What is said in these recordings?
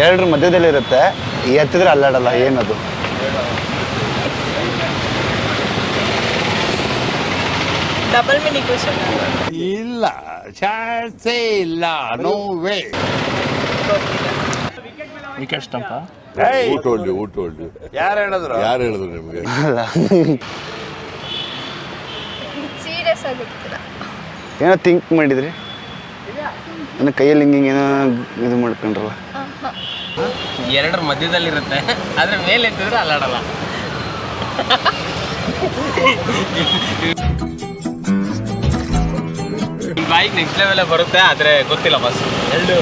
ಎರಡರ ಮಧ್ಯದಲ್ಲಿರುತ್ತೆ. ಎತ್ತಿದ್ರೆ ಅಲ್ಲಾಡಲ್ಲ ಏನದು? Double mini question ಇಲ್ಲ ಚಾನ್ಸೇ ಇಲ್ಲ ನೋ ವೇ ವಿಕೆಟ್ ಸ್ಟಂಪ. ಊಟ ಹೊಳ್ಳಿ ಊಟ ಹೊಳ್ಳಿ ಯಾರು ಹೇಳಿದ್ರು? ಯಾರು ಹೇಳಿದ್ರು ನಿಮಗೆ? ಸೀರಿಯಸ್ ಆಗಿ ಏನೋ ಥಿಂಕ್ ಮಾಡಿದ್ರಿ? ನನ್ನ ಕೈಯಲ್ಲಿ ಹಿಂಗೆ ಏನೋ ಎರಡರ ಮಧ್ಯದಲ್ಲಿರುತ್ತೆ. ಆದ್ರೆ ಮೇಲೆ ಎತ್ತಿದ್ರೆ ಅಲ್ಲಾಡಲ್ಲ. ಬೈಕ್ ನೆಕ್ಸ್ಟ್ ಲೆವೆಲ್ ಬರುತ್ತೆ ಆದರೆ ಗೊತ್ತಿಲ್ಲ ಬಸ್ ಎರಡು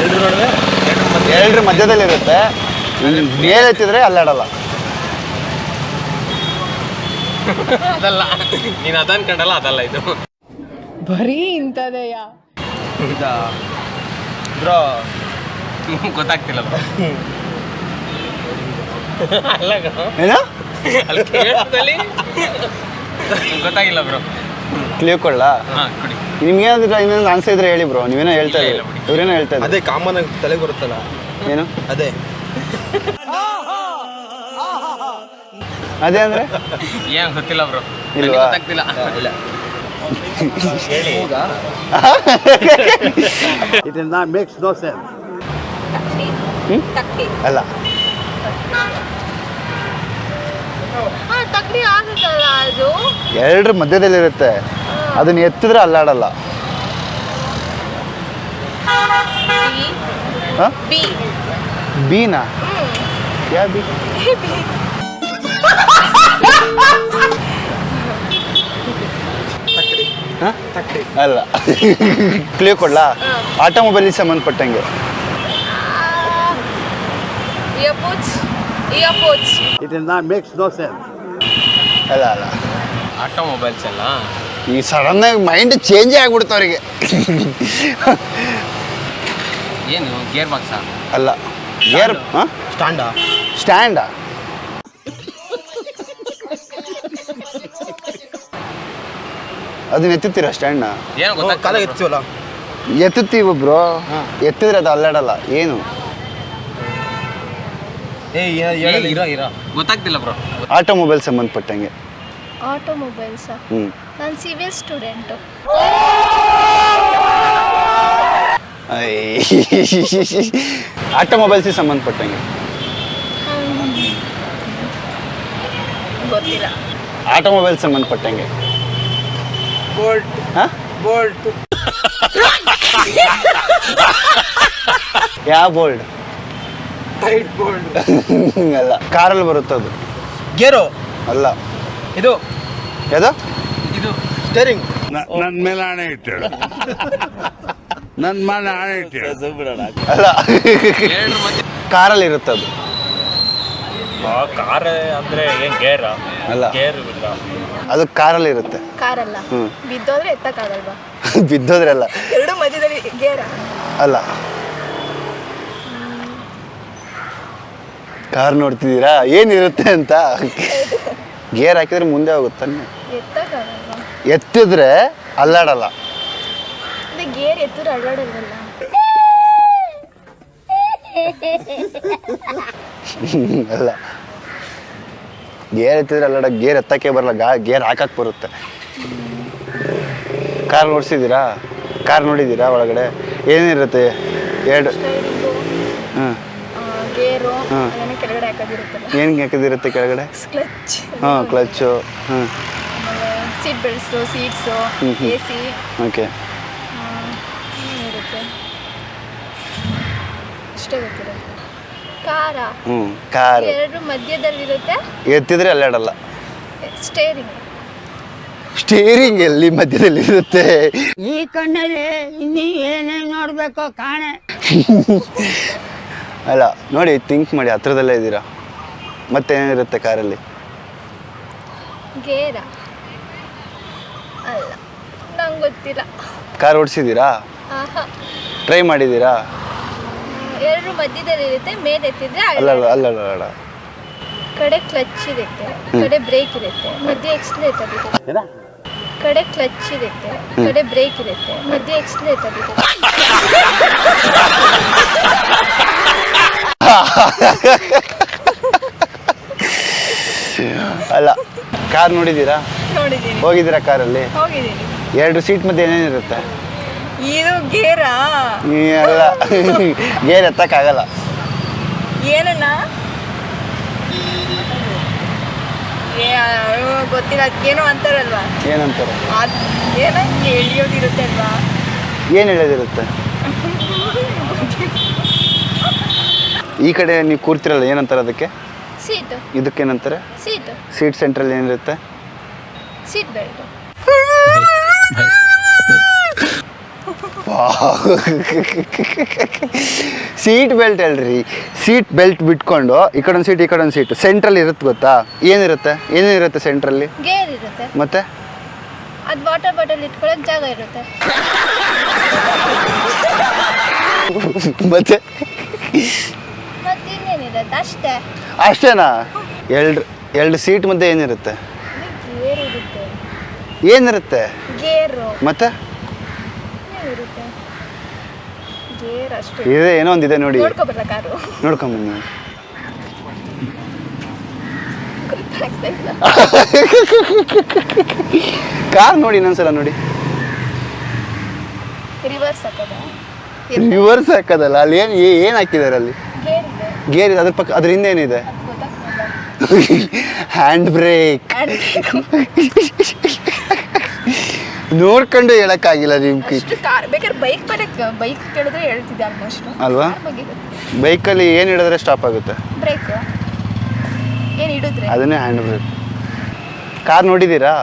ಎರಡು ನಡುವೆ ಎರಡರ ಮಧ್ಯದಲ್ಲಿ. ಇರುತ್ತೆ ಮಧ್ಯದಲ್ಲಿರುತ್ತೆ. ಮೇಲೆ ಎತ್ತಿದ್ರೆ ಅಲ್ಲಾಡಲ್ಲ. ಅದಲ್ಲ. ನೀನು ಅದನ್ ಕಂಡಲ್ಲ ಅದಲ್ಲ ಇದು. ಬರೀ ಇಂಥದೆಯಾ? ಬ್ರೋ ಗೊತ್ತಾಗ್ತಿಲ್ಲ ಬ್ರೋ. ಅಲ್ಲ ಕಣೋ. ಅಲ್ಲಿ ಕೇಳಿದಲ್ಲಿ ಗೊತ್ತಾಗಿಲ್ಲ ಬ್ರೋ. ಕ್ಲಿಯರ್ ಕೊಡ್ಲ? ಹಾ ಕೊಡಿ. ನಿಮ್ಗೇನಾದ್ರು ಇನ್ನೊಂದು ಆನ್ಸರ್ ಇದ್ರೆ ಹೇಳಿ ಬ್ರೋ. ನೀವೇನೋ ಹೇಳ್ತಾ ಇಲ್ಲ. ಇವ್ರೇನೋ ಹೇಳ್ತಾ ಅದೇ ಕಾಮನ್ ಆಗಿ ತಲೆಗೆ ಬರುತ್ತಲ್ಲ? ಏನು? ಅದೇ. ಅದೇ ಅಂದ್ರೆ? ಏನ್ ಗೊತ್ತಿಲ್ಲ ಬ್ರೋ. ಇಲ್ವಾ? ಗೊತ್ತಾಗ್ತಿಲ್ಲ. ಇಲ್ಲ. It is not makes no sense ತಕ್ಕಡಿ ತಕ್ಕಡಿ ಅಲ್ಲ. ಎರಡ್ರ ತಕ್ಕಡಿ ಆಗುತ್ತಲ್ಲ ಅದು? ಎರಡರ ಮಧ್ಯದಲ್ಲಿರುತ್ತೆ. ಅದನ್ನ ಎತ್ತಿದ್ರೆ ಅಲ್ಲಾಡಲ್ಲ. ಬಿ. ಹಾಂ? ಬಿ. ಬೀನಾ? ಯಾ ಬಿ? ಹಾಂ? ಅಲ್ಲ. ಕ್ಲಿಯರ್ ಕೊಡ್ಲಾ? ಆಟೋಮೊಬೈಲಿಗೆ ಸಂಬಂಧಪಟ್ಟಂಗೆ. Earpods earpods It is not makes no sense. ಅಲ್ಲ ಅಲ್ಲ. ಆಟೋಮೊಬೈಲ್ಸ್ ಎಲ್ಲ? ಈ ಸಡನ್ ಆಗಿ ಮೈಂಡ್ ಚೇಂಜ್ ಆಗ್ಬಿಡ್ತು ಅವರಿಗೆ. ಏನು ಗೇರ್ ಬಾಕ್ಸ್? ಅಲ್ಲ. ಗೇರ್ ಸ್ಟ್ಯಾಂಡ್ ಸ್ಟ್ಯಾಂಡ್ ಸ್ಟ್ಯಾಂಡಾ ಅದನ್ನ ಎತ್ತುತ್ತೀರಾ ಸ್ಟ್ಯಾಂಡ್ನ ಏನು ಗೊತ್ತಾಗ್ತಿಲ್ಲ ಎತ್ತೀವಲ್ಲ ಎತ್ತುತ್ತೀವಿ ಬ್ರೋ. ಎತ್ತಿದ್ರೆ ಅದು ಅಲ್ಲಾಡಲ್ಲ. ಏನು? ಗೊತ್ತಾಗ್ತಿಲ್ಲ ಬ್ರೋ ಆಟೋಮೊಬೈಲ್ ಸಂಬಂಧಪಟ್ಟಂಗೆ. ಆಟೋಮೊಬೈಲ್ಸ್ ಹ್ಞೂ ನಾನು ಸಿವಿಲ್ ಸ್ಟೂಡೆಂಟು. ಆಟೋಮೊಬೈಲ್ಸಿಗೆ ಸಂಬಂಧಪಟ್ಟಂಗೆ. ಗೊತ್ತಿಲ್ಲ. ಆಟೋಮೊಬೈಲ್ ಸಂಬಂಧಪಟ್ಟಂಗೆ. ಬೋಲ್ಟ್. ಹಾಂ? ಬೋಲ್ಟ್. ಯಾವ ಬೋಲ್ಡ್ ಟೈಟ್ ಅಲ್ಲ ಕಾರಲ್ಲಿ ಬರುತ್ತೆ ಅದು. ಗೇರು ಅಲ್ಲ. ಇದು. ಯಾವ್ದು? ಇದು ಸ್ಟೇರಿಂಗ್ ನನ್ನ ಮೇಲೆ ಆಣೆ ಇಟ್ಟೇಳು ನನ್ನ ಮೇಲೆ ಹಣೆ ಇಟ್ಟೇಳು ಅಲ್ಲ. ಕಾರಲ್ಲಿ ಇರುತ್ತೆ ಅದು. ಕಾರ್ ಅಂದ್ರೆ ಏನ್ ಗೇರ್? ಅಲ್ಲ. ಗೇರ್ ಇಲ್ಲ. ಅದು ಕಾರಲ್ಲಿ ಇರುತ್ತೆ. ಕಾರಲ್ಲ. ಹ್ಮ್. ಬಿದ್ದೋದ್ರೆ ಎತ್ತಕ್ಕಾಗಲ್ವಾ? ಬಿದ್ದೋದ್ರೆ ಅಲ್ಲ. ಎರಡು ಮಧ್ಯದಲ್ಲಿ ಗೇರ. ಅಲ್ಲ. ಕಾರ್ ನೋಡ್ತಿದ್ದೀರಾ? ಏನಿರುತ್ತೆ ಅಂತ ಗೇರ್ ಹಾಕಿದ್ರೆ ಮುಂದೆ ಹೋಗುತ್ತೆ ಎತ್ತಿದ್ರೆ ಅಲ್ಲಾಡಲ್ಲ. ಗೇರ್ ಎತ್ತಿದ್ರೆ ಅಲ್ಲ. ಗೇರ್ ಎತ್ತಿದ್ರೆ ಅಲ್ಲಾಡ ಗೇರ್ ಎತ್ತಕ್ಕೆ ಬರಲ್ಲ ಗಾ ಗೇರ್ ಹಾಕಕ್ಕೆ ಬರುತ್ತೆ. ಕಾರ್ ನೋಡ್ಸಿದ್ದೀರಾ? ಕಾರ್ ನೋಡಿದ್ದೀರಾ ಒಳಗಡೆ? ಏನಿರುತ್ತೆ? ಎರಡು ಹ್ಞೂ ಹಾಂ ಹಾ. ಕೆಳಗಡೆ ಹಾಕೋದಿರುತ್ತಲ್ಲ. ಏನು ಹಾಕಿದಿರುತ್ತೆ ಕೆಳಗಡೆ? ಕ್ಲಚ್ ಹಾಂ ಕ್ಲಚ್ ಹಾಂ. Seat belts seats. A C okay ಇರುತ್ತೆ? ಇಷ್ಟೇ ಗೊತ್ತಿರೋದು. ಕಾರ. ಹ್ಞೂ ಕಾರ್. ಎರಡು ಮಧ್ಯದಲ್ಲಿರುತ್ತೆ? ಎತ್ತಿದ್ರೆ ಅಲ್ಲಾಡಲ್ಲ. ಸ್ಟೇರಿಂಗ್ ಸ್ಟೇರಿಂಗ್ ಎಲ್ಲಿ ಮಧ್ಯದಲ್ಲಿ ಇರುತ್ತೆ ಈ ಕಣ್ಣಲ್ಲಿ ಇನ್ನೀ ಏನೇನು ನೋಡ್ಬೇಕೋ ಕಾಣೆ. ಅಲ್ಲ ನೋಡಿ ಥಿಂಕ್ ಮಾಡಿ ಹತ್ರದಲ್ಲೇ ಇದ್ದೀರಾ? ಮತ್ತೇನಿರುತ್ತೆ ಕಾರಲ್ಲಿ? ಗೇರ. ಅಲ್ಲ ನಂಗೆ ಗೊತ್ತಿಲ್ಲ. ಕಾರ್ ಓಡಿಸಿದ್ದೀರಾ? ಆಹಾ. ಟ್ರೈ ಮಾಡಿದ್ದೀರಾ? ಎರಡು ಮಧ್ಯದಲ್ಲಿರುತ್ತೆ ಮೇಲೆ ಎತ್ತಿದ್ರೆ ಅಲ್ಲ ಅಲ್ಲ ಅಲ್ಲ ಅಲ್ಲ. ಕಡೆ ಕ್ಲಚ್ ಇರುತ್ತೆ ಕಡೆ ಬ್ರೇಕ್ ಇರುತ್ತೆ ಮಧ್ಯೆ ಎಕ್ಸ್ಲೇಟರ್ ಇರುತ್ತೆ ಕಡೆ ಕ್ಲಚ್ ಇರುತ್ತೆ ಕಡೆ ಬ್ರೇಕ್ ಇರುತ್ತೆ ಮಧ್ಯೆ ಎಕ್ಸ್ಲೇಟರ್ ಇರುತ್ತೆ ಅಲ್ಲ ಕಾರ್ ನೋಡಿದ್ದೀರಾ? ನೋಡಿದ್ದೀನಿ. ಹೋಗಿದ್ದೀರಾ ಕಾರಲ್ಲಿ? ಹೋಗಿದ್ದೀನಿ. ಎರಡು ಸೀಟ್ ಮಧ್ಯೆ ಏನೇನಿರುತ್ತೆ? ಇದು ಗೇರಾ. ಅಲ್ಲ ಗೇರ್ ಎತ್ತಕ್ಕಾಗಲ್ಲ. ಏನಣ್ಣ? ಏ ಅಯ್ಯೋ, ಗೊತ್ತಿಲ್ಲ ಅದಕ್ಕೇನೋ ಅಂತಾರಲ್ವಾ? ಏನಂತಾರೆ? ಅದ್ ಏನೋ ಎಳಿಯೋದಿರುತ್ತೆ ಅಲ್ವಾ ಏನು ಹೇಳೋದಿರುತ್ತೆ ಈ ಕಡೆ ನೀವು ಕೂರ್ತಿರಲ್ಲ ಏನಂತಾರೆ ಅದಕ್ಕೆ? ಸೀಟ್. ಇದಕ್ಕೆ ಏನಂತಾರೆ ಸೀಟ್. ಸೀಟ್ ಸೆಂಟ್ರಲ್ಲಿ ಏನಿರುತ್ತೆ? Seat belt. ಸೀಟ್ ಬೆಲ್ಟ್ ಹೇಳ್ರಿ. ಸೀಟ್ ಬೆಲ್ಟ್ ಬಿಟ್ಕೊಂಡು ಈ ಕಡೆ ಒಂದು ಸೀಟ್ ಈ ಕಡೆ ಒಂದು ಸೀಟ್. ಸೆಂಟ್ರಲ್ಲಿ ಇರುತ್ತೆ ಗೊತ್ತಾ? ಏನಿರುತ್ತೆ? ಏನೇನಿರುತ್ತೆ ಸೆಂಟ್ರಲ್ಲಿ? ಗೇರ್ ಇರುತ್ತೆ. ಮತ್ತೆ? ಅದು ವಾಟರ್ ಬಾಟಲ್ ಜಾಗ ಇರುತ್ತೆ. ಮತ್ತೆ? ಮತ್ತೆ ಇನ್ನೇನಿರುತ್ತೆ ಅಷ್ಟೇ. ಅಷ್ಟೇನಾ? ಎರಡು ಎರಡು ಸೀಟ್ ಮಧ್ಯೆ ಏನಿರುತ್ತೆ? ಗೇರ್ ಇರುತ್ತೆ ಏನಿರುತ್ತೆ? ಗೇರು. ಮತ್ತೆ? ಏನಿರುತ್ತೆ? ಗೇರ್ ಅಷ್ಟೇ. ಇದೆ ಏನೋ ಒಂದಿದೆ ನೋಡಿ. ಕಾರು. ನೋಡ್ಕೊಂಬನ್ನಿ ಗೊತ್ತಾಗ್ತಾ ಇಲ್ಲ. ಕಾರ್ ನೋಡಿ ಇನ್ನೊಂದ್ಸಲ ನೋಡಿ. ರಿವರ್ಸ್ ಹಾಕೋದ? ರಿವರ್ಸ್ ಹಾಕೋದಲ್ಲ ಅಲ್ಲಿ ಏನು ಏನು ಹಾಕಿದ್ದಾರೆ ಅಲ್ಲಿ? ಗೇರ್ ಇದೆ ಅದ್ರ ಪಕ್ಕ ಅದ್ರ ಹಿಂದೆ ಏನಿದೆ ಹ್ಯಾಂಡ್ ಬ್ರೇಕ್ ನೋಡ್ಕೊಂಡು ಹೇಳಕ್ಕಾಗಿಲ್ಲ ನಿಮ್ಗೆ. ಬೈಕ್ ಬೈಕ್ ಕೇಳಿದ್ರೆ ಹೇಳ್ತಿದ್ದೆ ಆಲ್ಮೋಸ್ಟ್ ಅಲ್ವಾ? ಬೈಕಲ್ಲಿ ಏನು ಹಿಡಿದ್ರೆ ಸ್ಟಾಪ್ ಆಗುತ್ತೆ? ಬ್ರೇಕ್ ಏನು ಹಿಡಿದ್ರೆ? ಅದನ್ನೇ ಹ್ಯಾಂಡ್ ಬ್ರೇಕ್ ಕಾರ್ ನೋಡಿದ್ದೀರಾ?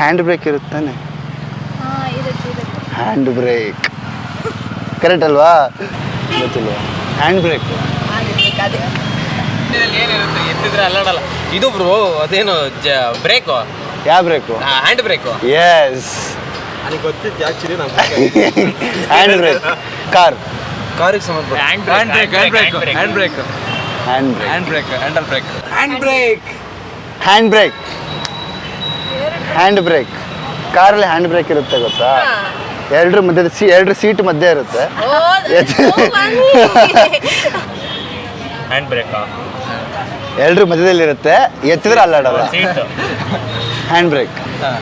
ಹ್ಯಾಂಡ್ ಬ್ರೇಕ್ ಇರುತ್ತಾನೆ ಹ್ಯಾಂಡ್ ಬ್ರೇಕ್ ಕರೆಕ್ಟ್ ಅಲ್ವಾ? ಗೊತ್ತಿಲ್ವಾ ಹ್ಯಾಂಡ್ ಬ್ರೇಕ್ ಏನಿರುತ್ತೆ? ಎತ್ತಿದ್ರೆ ಅಲ್ಲಾಡಲ್ಲ. ಇದು ಬ್ರೋ ಅದೇನು ಜ ಬ್ರೇಕು? ಯಾವ ಬ್ರೇಕು? ಹ್ಯಾಂಡ್ ಬ್ರೇಕು ಎಸ್ ನನಗೆ ಗೊತ್ತಿತ್ತು ಆ್ಯಕ್ಚುಲಿ ನಮ್ಮ ಹ್ಯಾಂಡ್ ಬ್ರೇಕ್ ಕಾರ್. ಕಾರಿಗೆ ಸಂಬಂಧ hand brake hand brake hand brake hand brake hand brake handle brake hand brake hand brake hand brake ಕಾರಲ್ಲಿ ಹ್ಯಾಂಡ್ ಬ್ರೇಕ್ ಇರುತ್ತೆ ಗೊತ್ತಾ? ಎರಡರ ಮಧ್ಯದ ಸಿ ಎರಡರ ಸೀಟ್ ಮಧ್ಯೆ ಇರುತ್ತೆ. ಹ್ಯಾಂಡ್ ಬ್ರೇಕಾ ಎರಡರ ಮಧ್ಯದಲ್ಲಿ ಇರುತ್ತೆ ಎತ್ತಿದ್ರೆ ಅಲ್ಲಾಡಲ್ಲ. ಸೀಟ್. Hand brake